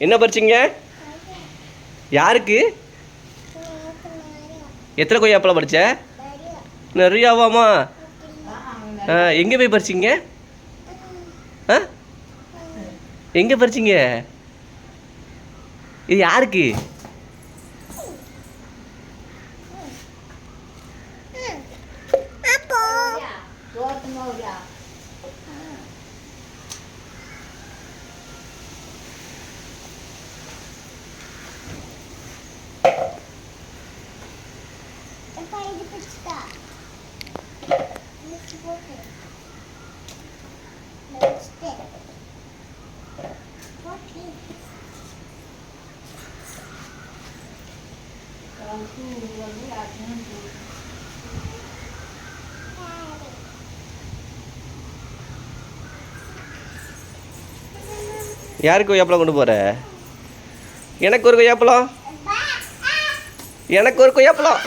என்ன பறிச்சிங்க? யாருக்கு? எத்தனை கொய்யாப்பழம் பறிச்ச? நிறையாவாமா? ஆ எங்கே போய் பறிச்சிங்க? ஆ? எங்கே பறிச்சிங்க? இது யாருக்கு? யாருக்கு கொய்யாப்பழம் கொண்டு போற? எனக்கு ஒரு கொய்யாப்பழம். எனக்கு ஒரு கொய்யாப்பழம்.